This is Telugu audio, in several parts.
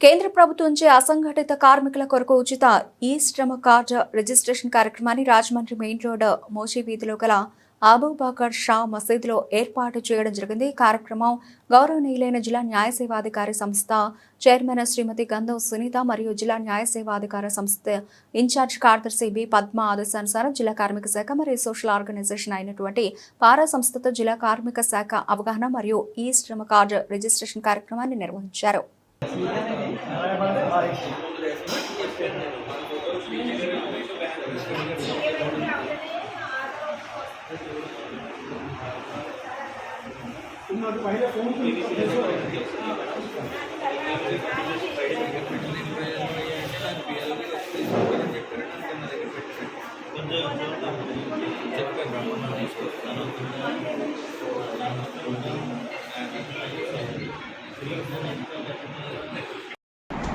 కేంద్ర ప్రభుత్వంచే అసంఘటిత కార్మికుల కొరకు ఉచిత ఈ శ్రమ కార్డ్ రిజిస్ట్రేషన్ కార్యక్రమాన్ని రాజమండ్రి మెయిన్ రోడ్ మోషి వీధిలో గల అబూబకర్ షా మసీదులో ఏర్పాటు చేయడం జరిగింది. ఈ కార్యక్రమం గౌరవనీయులైన జిల్లా న్యాయ సేవాధికారి సంస్థ చైర్మన్ శ్రీమతి గంధం సునీత మరియు జిల్లా న్యాయ సేవాధికార సంస్థ ఇన్ఛార్జ్ కార్యదర్శి బి పద్మ ఆదేశానుసారం జిల్లా కార్మిక శాఖ మరియు సోషల్ ఆర్గనైజేషన్ అయినటువంటి పారా సంస్థతో జిల్లా కార్మిక శాఖ అవగాహన మరియు ఈ శ్రమ కార్డు రిజిస్ట్రేషన్ కార్యక్రమాన్ని నిర్వహించారు. చెప్పండి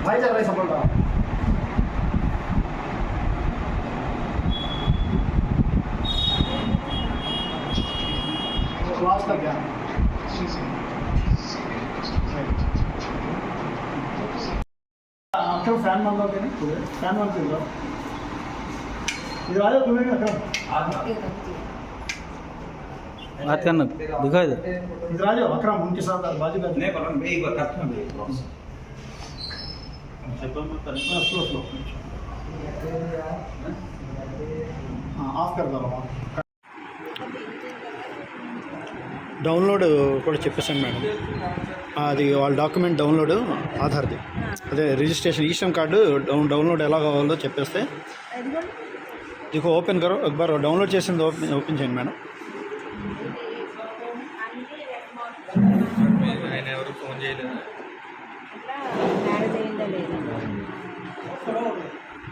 भाई चल रही सफल रहा क्लास का क्या అక్కడ ఫ్యాన్ వన్ అవుతుంది ఫ్యాన్ వన్ ఇది రాజా बात करना दिखा इधर इधर आ जाओ अक्रम उनके साथ बाजू का नहीं पर मैं एक बार करता हूँ हाँ, स्लो स्लो हाँ ऑफ कर दो वहाँ డౌన్లోడ్ కూడా చెప్పేసాను మేడం అది వాళ్ళ డాక్యుమెంట్ డౌన్లోడ్ ఆధార్ది అదే registration eShram card down download ఎలా కావాలో చెప్పేస్తే ఇక ఓపెన్ కరో ఒకబార్ డౌన్లోడ్ చేసింది ఓపెన్ ఓపెన్ చేయండి మేడం ఆయన ఎవరు ఫోన్ చేయలేదు. మ్యారేజ్ అయిందా లేదా?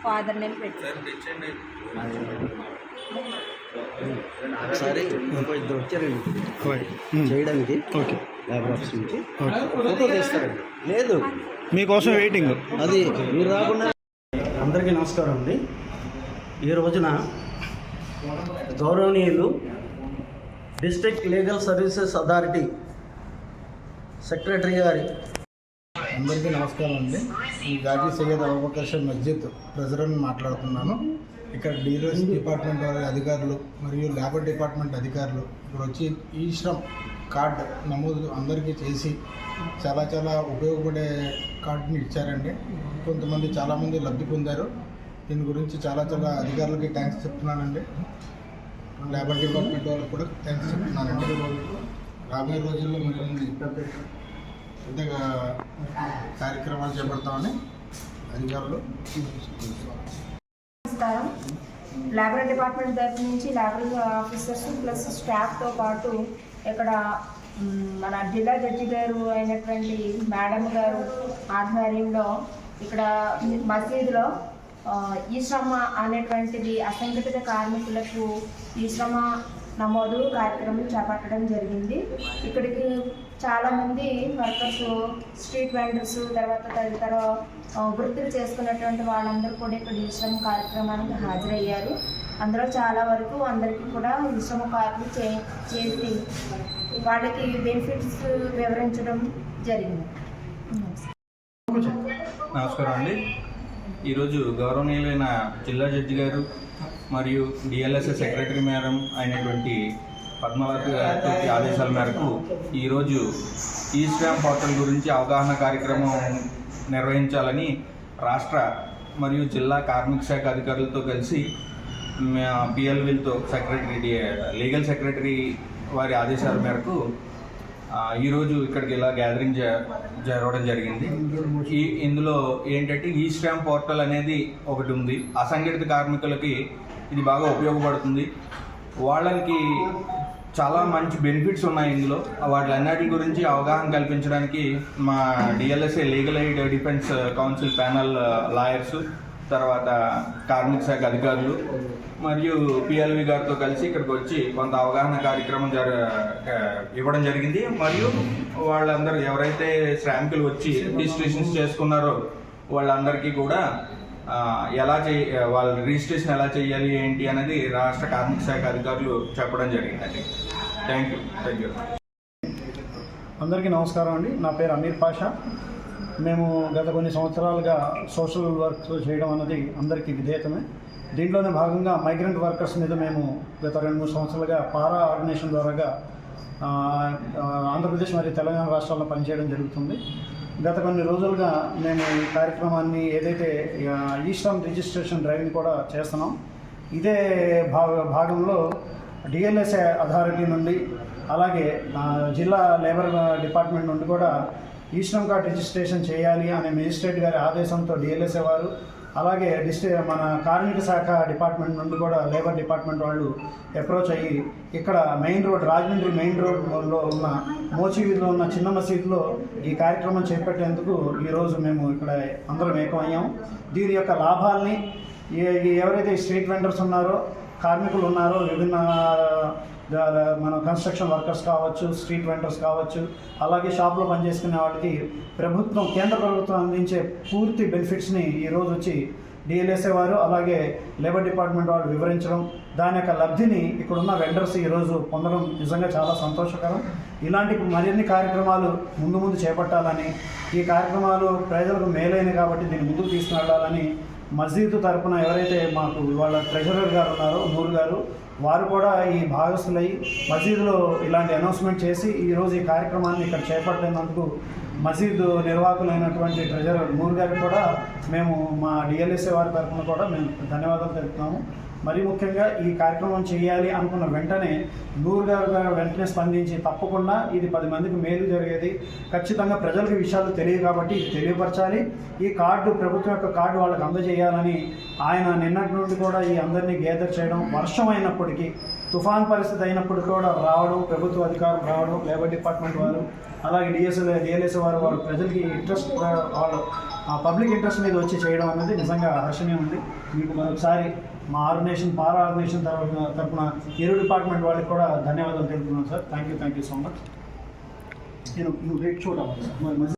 ఫాదర్ నేమ్ పెట్టి. సార్ తెచ్చండి ఒకసారి ఇంకో ఇద్దరు వచ్చారండి చేయడానికి ఓకే. నుంచి. ఓకే. ఫోటో తీస్తారండి. లేదు. మీకోసం వెయిటింగ్ అది మీరు రాకుండా అందరికీ నమస్కారం అండి. ఈ రోజున గౌరవనీయులు district legal services authority secretary గారి అందరికీ నమస్కారం అండి. ఈ గాజీ సయ్యద్ అవకాశం మస్జిద్ ప్రెసిడెంట్ మాట్లాడుతున్నాను. ఇక్కడ డీలర్స్ డిపార్ట్మెంట్ వారి అధికారులు మరియు లేబర్ డిపార్ట్మెంట్ అధికారులు ఇప్పుడు వచ్చి ఈ శ్రమ్ కార్డ్ నమోదు అందరికీ చేసి చాలా చాలా ఉపయోగపడే కార్డుని ఇచ్చారండి. కొంతమంది చాలామంది లబ్ధి పొందారు. దీని గురించి చాలా చాలా అధికారులకి థ్యాంక్స్ చెప్తున్నానండి. లేబర్ డిపార్ట్మెంట్ వాళ్ళకి కూడా థ్యాంక్స్ చెప్తున్నానండి రాబోయే రోజుల్లో మిమ్మల్ని పెద్దగా కార్యక్రమాలు చేపడతామని అధికారులు నమస్కారం. లేబర్ డిపార్ట్మెంట్ దగ్గర నుంచి లేబర్ ఆఫీసర్స్ ప్లస్ స్టాఫ్తో పాటు ఇక్కడ మన జిల్లా జడ్జి గారు అయినటువంటి మేడం గారు ఆధ్వర్యంలో ఇక్కడ మసీదులో ఈ శ్రమ అనేటువంటిది అసంఘటిత కార్మికులకు ఈ శ్రమ నమోదు కార్యక్రమం చేపట్టడం జరిగింది. ఇక్కడికి చాలామంది వర్కర్స్ స్ట్రీట్ వెండర్స్ తర్వాత తదితర వృత్తులు చేసుకున్నటువంటి వాళ్ళందరూ కూడా ఇక్కడ ఈ శ్రమ కార్యక్రమానికి హాజరయ్యారు. అందులో చాలా వరకు అందరికీ కూడా విశ్రమ కార్లు కార్డులు చే చేసి వాళ్ళకి బెనిఫిట్స్ వివరించడం జరిగింది. నమస్కారం అండి. ఈరోజు గౌరవనీయులైన జిల్లా జడ్జి గారు మరియు డిఎల్ఎస్ఎస్ సెక్రటరీ మేడం అయినటువంటి పద్మావతి గారి ఆదేశాల మేరకు ఈరోజు ఈ స్టాంప్ పోర్టల్ గురించి అవగాహన కార్యక్రమం నిర్వహించాలని రాష్ట్ర మరియు జిల్లా కార్మిక శాఖ అధికారులతో కలిసి పిఎల్విలతో సెక్రటరీ లీగల్ సెక్రటరీ వారి ఆదేశాల మేరకు ఈరోజు ఇక్కడికి ఇలా గ్యాదరింగ్ జ జరగడం జరిగింది. ఈ ఇందులో ఏంటంటే ఈ శ్రామ్ పోర్టల్ అనేది ఒకటి ఉంది. అసంఘటిత కార్మికులకి ఇది బాగా ఉపయోగపడుతుంది. వాళ్ళకి చాలా మంచి బెనిఫిట్స్ ఉన్నాయి ఇందులో. వాటిలన్నిటి గురించి అవగాహన కల్పించడానికి మా DLSA legal aid defence counsel panel lawyers తర్వాత కార్మిక శాఖ అధికారులు మరియు పిఎల్వి గారితో కలిసి ఇక్కడికి వచ్చి కొంత అవగాహన కార్యక్రమం జర ఇవ్వడం జరిగింది. మరియు వాళ్ళందరూ ఎవరైతే శ్రామికులు వచ్చి రిజిస్ట్రేషన్స్ చేసుకున్నారో వాళ్ళందరికీ కూడా ఎలా చేయ వాళ్ళ రిజిస్ట్రేషన్ ఎలా చేయాలి ఏంటి అనేది రాష్ట్ర కార్మిక శాఖ అధికారులు చెప్పడం జరిగిందండి థ్యాంక్ యూ థ్యాంక్ యూ అందరికీ నమస్కారం అండి. నా పేరు అమీర్ పాషా. మేము గత కొన్ని సంవత్సరాలుగా సోషల్ వర్క్ చేయడం అన్నది అందరికీ విధేయతమే. దీంట్లోనే భాగంగా మైగ్రెంట్ వర్కర్స్ మీద మేము గత రెండు మూడు సంవత్సరాలుగా పారా ఆర్గనైజేషన్ ద్వారాగా ఆంధ్రప్రదేశ్ మరియు తెలంగాణ రాష్ట్రాల్లో పనిచేయడం జరుగుతుంది. గత కొన్ని రోజులుగా మేము ఈ కార్యక్రమాన్ని ఏదైతే ఆ, ఈస్టర్న్ రిజిస్ట్రేషన్ డ్రైవ్ని కూడా చేస్తున్నాం. ఇదే భాగ భాగంలో డిఎల్ఎస్ఏ అథారిటీ నుండి అలాగే జిల్లా లేబర్ డిపార్ట్మెంట్ నుండి కూడా ఈస్టర్న్ కార్డ్ రిజిస్ట్రేషన్ చేయాలి అనే మేజిస్ట్రేట్ గారి ఆదేశంతో డిఎల్ఎస్ఏ వారు అలాగే డిస్ట్రి మన కార్మిక శాఖ డిపార్ట్మెంట్ నుండి కూడా లేబర్ డిపార్ట్మెంట్ వాళ్ళు అప్రోచ్ అయ్యి ఇక్కడ మెయిన్ రోడ్ రాజమండ్రి మెయిన్ రోడ్లో ఉన్న మోచి వీధిలో ఉన్న చిన్న మసీదులో ఈ కార్యక్రమం చేపట్టేందుకు ఈరోజు మేము ఇక్కడ అందరం ఏకమయ్యాము దీని యొక్క లాభాల్ని ఎవరైతే స్ట్రీట్ వెండర్స్ ఉన్నారో కార్మికులు ఉన్నారో విభిన్న మన కన్స్ట్రక్షన్ వర్కర్స్ కావచ్చు స్ట్రీట్ వెండర్స్ కావచ్చు అలాగే షాప్లో పనిచేసుకునే వాళ్ళకి ప్రభుత్వం కేంద్ర ప్రభుత్వం అందించే పూర్తి బెనిఫిట్స్ని ఈరోజు వచ్చి డిఎల్ఎస్ఏ వారు అలాగే లేబర్ డిపార్ట్మెంట్ వాళ్ళు వివరించడం దాని యొక్క లబ్ధిని ఇక్కడున్న వెండర్స్ ఈరోజు పొందడం నిజంగా చాలా సంతోషకరం. ఇలాంటి మరిన్ని కార్యక్రమాలు ముందు ముందు చేపట్టాలని ఈ కార్యక్రమాలు ప్రజలకు మేలైనవి కాబట్టి దీన్ని ముందుకు తీసుకువెళ్ళాలని మసీదు తరపున ఎవరైతే మాకు వాళ్ళ ట్రెజరర్ గారు ఉన్నారో నూరు గారు వారు కూడా ఈ భాగస్థులై మసీదులో ఇలాంటి అనౌన్స్మెంట్ చేసి ఈరోజు ఈ కార్యక్రమాన్ని ఇక్కడ చేపట్టినందుకు మసీదు నిర్వాహకులైనటువంటి ట్రెజరర్ మూర్ గారికి కూడా మేము మా డిఎల్ఎస్ఏ వారి తరఫున కూడా మేము ధన్యవాదాలు తెలుపుతున్నాము. మరీ ముఖ్యంగా ఈ కార్యక్రమం చేయాలి అనుకున్న వెంటనే నూరు గారు వెంటనే స్పందించి తప్పకుండా ఇది పది మందికి మేలు జరిగేది. ఖచ్చితంగా ప్రజలకు విషయాలు తెలియదు కాబట్టి ఇది తెలియపరచాలి. ఈ కార్డు ప్రభుత్వం యొక్క కార్డు వాళ్ళకి అందజేయాలని ఆయన నిన్నటి నుండి కూడా ఈ అందరినీ గేదర్ చేయడం వర్షం అయినప్పటికీ తుఫాన్ పరిస్థితి అయినప్పుడు కూడా రావడం ప్రభుత్వ అధికారులు రావడం లేబర్ డిపార్ట్మెంట్ వారు అలాగే డిఎస్ఎల్ డిఎల్ఎస్ వారు వారు ప్రజలకి ఇంట్రెస్ట్ వాళ్ళు పబ్లిక్ ఇంట్రెస్ట్ మీద వచ్చి చేయడం అనేది నిజంగా హర్షణీయం ఉంది మీకు మరొకసారి మా ఆర్గనైజేషన్ పారా ఆర్గనైజేషన్ తరఫున తరఫున ఏరు డిపార్ట్మెంట్ వాళ్ళకి కూడా ధన్యవాదాలు తెలుపుతున్నాను sir. Thank you thank you so much నేను నువ్వు రేట్ చూడాలి సార్